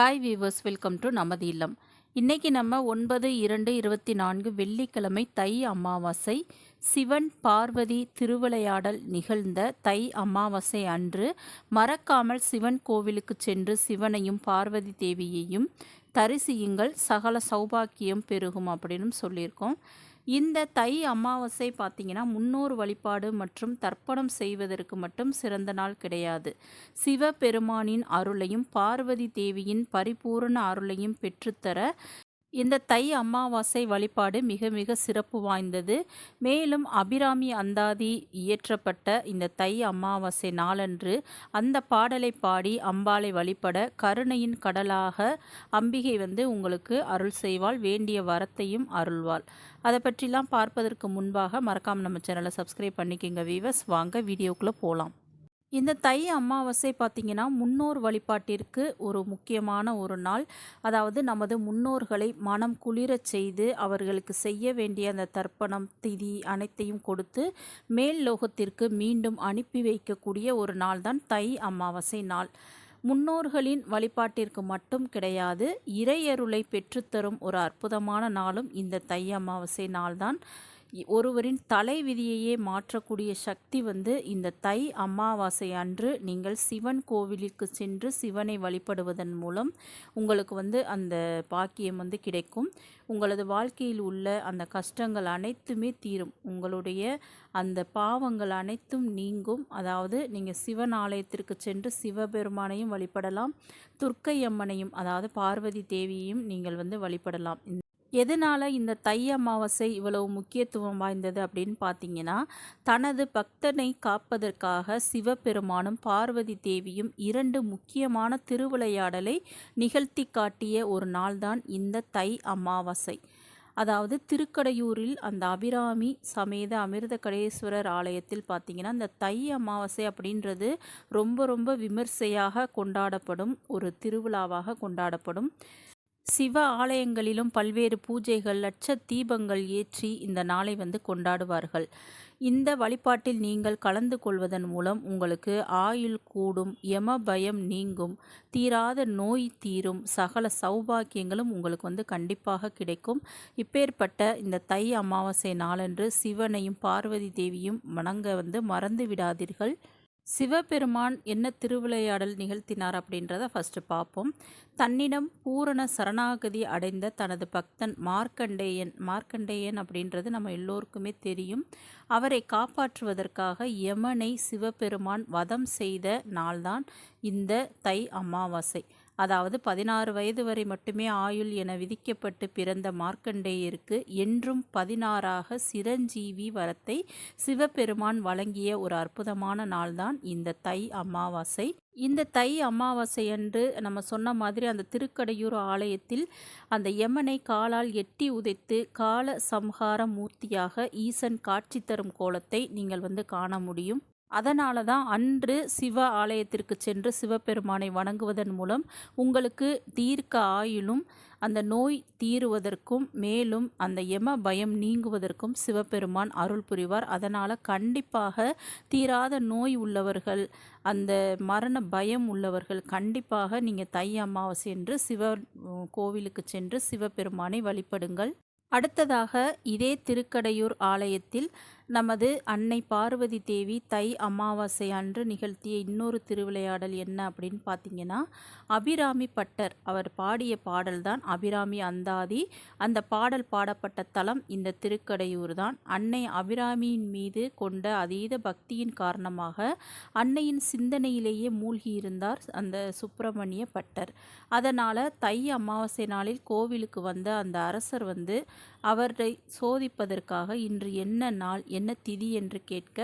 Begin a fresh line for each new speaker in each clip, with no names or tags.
hi viewers welcome to நமது இல்லம் இன்றைக்கி நம்ம ஒன்பது இரண்டு இருபத்தி நான்கு வெள்ளிக்கிழமை தை அமாவாசை சிவன் பார்வதி திருவிளையாடல் நிகழ்ந்த தை அமாவாசை அன்று மறக்காமல் சிவன் கோவிலுக்கு சென்று சிவனையும் பார்வதி தேவியையும் தரிசியுங்கள் சகல சௌபாக்கியம் பெருகும் அப்படின்னு சொல்லியிருக்கோம் இந்த தை அமாவாசை பார்த்திங்கன்னா முன்னோர் வழிபாடு மற்றும் தர்ப்பணம் செய்வதற்கு மட்டும் சிறந்த நாள் கிடையாது சிவபெருமானின் அருளையும் பார்வதி தேவியின் பரிபூரண அருளையும் பெற்றுத்தர இந்த தை அமாவாசை வழிபாடு மிக மிக சிறப்பு வாய்ந்தது மேலும் அபிராமி அந்தாதி இயற்றப்பட்ட இந்த தை அமாவாசை நாளன்று அந்த பாடலை பாடி அம்பாளை வழிபட கருணையின் கடலாக அம்பிகை வந்து உங்களுக்கு அருள் செய்வாள் வேண்டிய வரத்தையும் அருள்வாள் அதை பற்றிலாம் பார்ப்பதற்கு முன்பாக மறக்காமல் நம்ம சேனலை சப்ஸ்கிரைப் பண்ணிக்கிங்க வீவர்ஸ் வாங்க வீடியோக்குள்ளே போகலாம் இந்த தை அமாவாசை பார்த்திங்கன்னா முன்னோர் வழிபாட்டிற்கு ஒரு முக்கியமான ஒரு நாள் அதாவது நமது முன்னோர்களை மனம் குளிரச் செய்து அவர்களுக்கு செய்ய வேண்டிய அந்த தர்ப்பணம் திதி அனைத்தையும் கொடுத்து மேல் லோகத்திற்கு மீண்டும் அனுப்பி வைக்கக்கூடிய ஒரு நாள் தான் தை அமாவாசை நாள் முன்னோர்களின் வழிபாட்டிற்கு மட்டும் கிடையாது இறையருளை பெற்றுத்தரும் ஒரு அற்புதமான நாளும் இந்த தை அமாவாசை நாள்தான் ஒருவரின் தலை விதியையே மாற்றக்கூடிய சக்தி வந்து இந்த தை அமாவாசை அன்று நீங்கள் சிவன் கோவிலுக்கு சென்று சிவனை வழிபடுவதன் மூலம் உங்களுக்கு வந்து அந்த பாக்கியம் வந்து கிடைக்கும் உங்களது வாழ்க்கையில் உள்ள அந்த கஷ்டங்கள் அனைத்துமே தீரும் உங்களுடைய அந்த பாவங்கள் அனைத்தும் நீங்கும் அதாவது நீங்கள் சிவன் ஆலயத்திற்கு சென்று சிவபெருமானையும் வழிபடலாம் துர்க்கை அம்மனையும் அதாவது பார்வதி தேவியையும் நீங்கள் வந்து வழிபடலாம் எதனால் இந்த தை அமாவாசை இவ்வளவு முக்கியத்துவம் வாய்ந்தது அப்படின்னு பார்த்தீங்கன்னா தனது பக்தனை காப்பதற்காக சிவபெருமானும் பார்வதி தேவியும் இரண்டு முக்கியமான திருவிளையாடலை நிகழ்த்தி காட்டிய ஒரு நாள்தான் இந்த தை அமாவாசை அதாவது திருக்கடையூரில் அந்த அபிராமி சமேத அமிர்த கடேஸ்வரர் ஆலயத்தில் பார்த்திங்கன்னா இந்த தை அமாவாசை அப்படின்றது ரொம்ப ரொம்ப விமர்சையாக கொண்டாடப்படும் ஒரு திருவிழாவாக கொண்டாடப்படும் சிவ ஆலயங்களிலும் பல்வேறு பூஜைகள் லட்ச தீபங்கள் ஏற்றி இந்த நாளை வந்து கொண்டாடுவார்கள் இந்த வழிபாட்டில் நீங்கள் கலந்து கொள்வதன் மூலம் உங்களுக்கு ஆயுள் கூடும் யம பயம் நீங்கும் தீராத நோய் தீரும் சகல சௌபாக்கியங்களும் உங்களுக்கு வந்து கண்டிப்பாக கிடைக்கும் இப்பேற்பட்ட இந்த தை அமாவாசை நாளன்று சிவனையும் பார்வதி தேவியும் வணங்க வந்து மறந்து விடாதீர்கள் சிவபெருமான் என்ன திருவிளையாடல் நிகழ்த்தினார் அப்படின்றத ஃபஸ்ட்டு பார்ப்போம் தன்னிடம் பூரண சரணாகதி அடைந்த தனது பக்தன் மார்க்கண்டேயன் மார்க்கண்டேயன் அப்படின்றது நம்ம எல்லோருக்குமே தெரியும் அவரை காப்பாற்றுவதற்காக யமனை சிவபெருமான் வதம் செய்த நாள்தான் இந்த தை அமாவாசை அதாவது பதினாறு வயது வரை மட்டுமே ஆயுள் என விதிக்கப்பட்டு பிறந்த மார்க்கண்டேயருக்கு என்றும் பதினாறாக சிரஞ்சீவி வரத்தை சிவபெருமான் வழங்கிய ஒரு அற்புதமான நாள்தான் இந்த தை அமாவாசை இந்த தை அமாவாசை அன்று நம்ம சொன்ன மாதிரி அந்த திருக்கடையூர் ஆலயத்தில் அந்த யமனை காலால் எட்டி உதைத்து கால சம்ஹார மூர்த்தியாக ஈசன் காட்சி தரும் கோலத்தை நீங்கள் வந்து காண முடியும் அதனால தான் அன்று சிவ ஆலயத்திற்கு சென்று சிவபெருமானை வணங்குவதன் மூலம் உங்களுக்கு தீர்க்க ஆயிலும் அந்த நோய் தீருவதற்கும் மேலும் அந்த எம பயம் நீங்குவதற்கும் சிவபெருமான் அருள் புரிவார் அதனால் கண்டிப்பாக தீராத நோய் உள்ளவர்கள் அந்த மரண பயம் உள்ளவர்கள் கண்டிப்பாக நீங்கள் தை அமாவாசை என்று சிவ கோவிலுக்கு சென்று சிவபெருமானை வழிபடுங்கள் அடுத்ததாக இதே திருக்கடையூர் ஆலயத்தில் நமது அன்னை பார்வதி தேவி தை அமாவாசை அன்று நிகழ்த்திய இன்னொரு திருவிளையாடல் என்ன அப்படின்னு பார்த்தீங்கன்னா அபிராமி பட்டர் அவர் பாடிய பாடல்தான் அபிராமி அந்தாதி அந்த பாடல் பாடப்பட்ட தலம் இந்த திருக்கடையூர் தான் அன்னை அபிராமியின் மீது கொண்ட அதீத பக்தியின் காரணமாக அன்னையின் சிந்தனையிலேயே மூழ்கியிருந்தார் அந்த சுப்பிரமணிய பட்டர் அதனால் தை அமாவாசை நாளில் கோவிலுக்கு வந்த அந்த அரசர் வந்து அவரை சோதிப்பதற்காக இன்று என்ன நாள் என்ன திதி என்று கேட்க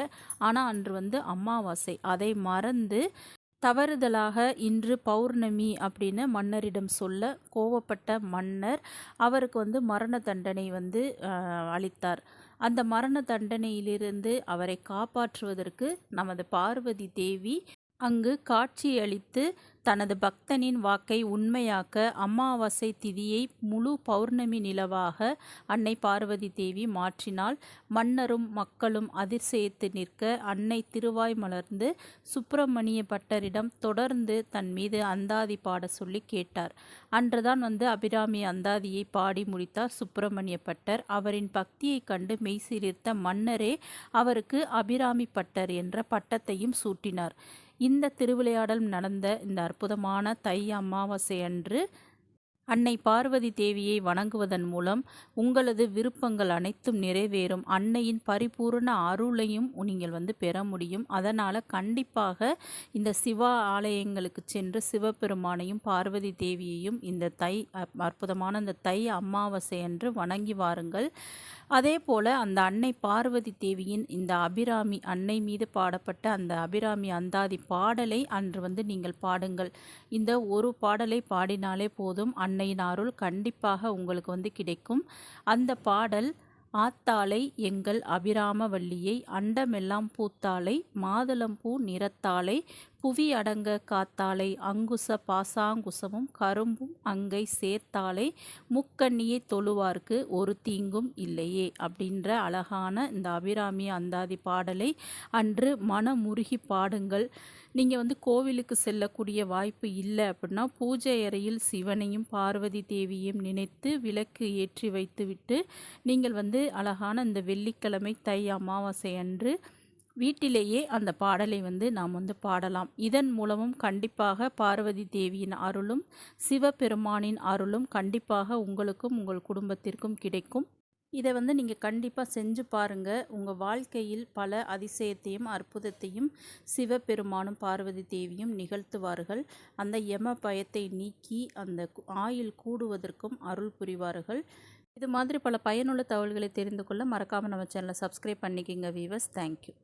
ஆனால் அன்று வந்து அமாவாசை அதை மறந்து தவறுதலாக இன்று பௌர்ணமி அப்படின்னு மன்னரிடம் சொல்ல கோவப்பட்ட மன்னர் அவருக்கு வந்து மரண தண்டனை வந்து அளித்தார் அந்த மரண தண்டனையிலிருந்து அவரை காப்பாற்றுவதற்கு நமது பார்வதி தேவி அங்கு காட்சியளித்து தனது பக்தனின் வாக்கை உண்மையாக்க அமாவாசை திதியை முழு பௌர்ணமி நிலவாக அன்னை பார்வதி தேவி மாற்றினால் மன்னரும் மக்களும் அதிர்சயத்து நிற்க அன்னை திருவாய் மலர்ந்து சுப்பிரமணிய பட்டரிடம் தொடர்ந்து தன் மீது அந்தாதி பாட சொல்லி கேட்டார் அன்றுதான் வந்து அபிராமி அந்தாதியை பாடி முடித்தார் சுப்பிரமணிய பட்டர் அவரின் பக்தியை கண்டு மெய்சிலிர்த்த மன்னரே அவருக்கு அபிராமி பட்டர் என்ற பட்டத்தையும் சூட்டினார் இந்த திருவிளையாடல் நடந்த இந்த அற்புதமான தை அமாவாசை அன்று அன்னை பார்வதி தேவியை வணங்குவதன் மூலம் உங்களது விருப்பங்கள் அனைத்தும் நிறைவேறும் அன்னையின் பரிபூர்ண அருளையும் நீங்கள் வந்து பெற முடியும் அதனால் கண்டிப்பாக இந்த சிவா ஆலயங்களுக்கு சென்று சிவபெருமானையும் பார்வதி தேவியையும் இந்த தை அற்புதமான இந்த தை அமாவாசை என்று வணங்கி வாருங்கள் அதே போல் அந்த அன்னை பார்வதி தேவியின் இந்த அபிராமி அன்னை மீது பாடப்பட்ட அந்த அபிராமி அந்தாதி பாடலை அன்று வந்து நீங்கள் பாடுங்கள் இந்த ஒரு பாடலை பாடினாலே போதும் அன்னையின் அருள் கண்டிப்பாக உங்களுக்கு வந்து கிடைக்கும் அந்த பாடல் ஆத்தாளை எங்கள் அபிராமவல்லியை அண்டமெல்லாம் பூத்தாளை மாதுளம்பூ நிறத்தாளை புவி அடங்க காத்தாலை அங்குச பாசாங்குசமும் கரும்பும் அங்கை சேர்த்தாலை முக்கண்ணியை தொழுவார்க்கு ஒரு தீங்கும் இல்லையே அப்படின்ற அழகான இந்த அபிராமி அந்தாதி பாடலை அன்று மனமுருகி பாடுங்கள் நீங்கள் வந்து கோவிலுக்கு செல்லக்கூடிய வாய்ப்பு இல்லை அப்படின்னா பூஜை அறையில் சிவனையும் பார்வதி தேவியையும் நினைத்து விளக்கு ஏற்றி வைத்துவிட்டு நீங்கள் வந்து அழகான இந்த வெள்ளிக்கிழமை தை அமாவாசை அன்று வீட்டிலேயே அந்த பாடலை வந்து நாம் வந்து பாடலாம் இதன் மூலமும் கண்டிப்பாக பார்வதி தேவியின் அருளும் சிவபெருமானின் அருளும் கண்டிப்பாக உங்களுக்கும் உங்கள் குடும்பத்திற்கும் கிடைக்கும் இதை வந்து நீங்கள் கண்டிப்பாக செஞ்சு பாருங்கள் உங்கள் வாழ்க்கையில் பல அதிசயத்தையும் அற்புதத்தையும் சிவபெருமானும் பார்வதி தேவியும் நிகழ்த்துவார்கள் அந்த யம பயத்தை நீக்கி அந்த ஆயில் கூடுவதற்கும் அருள் புரிவார்கள் இது மாதிரி பல பயனுள்ள தகவல்களை தெரிந்து கொள்ள மறக்காமல் நம்ம சேனலை சப்ஸ்கிரைப் பண்ணிக்கிங்க வீவர்ஸ் தேங்க்யூ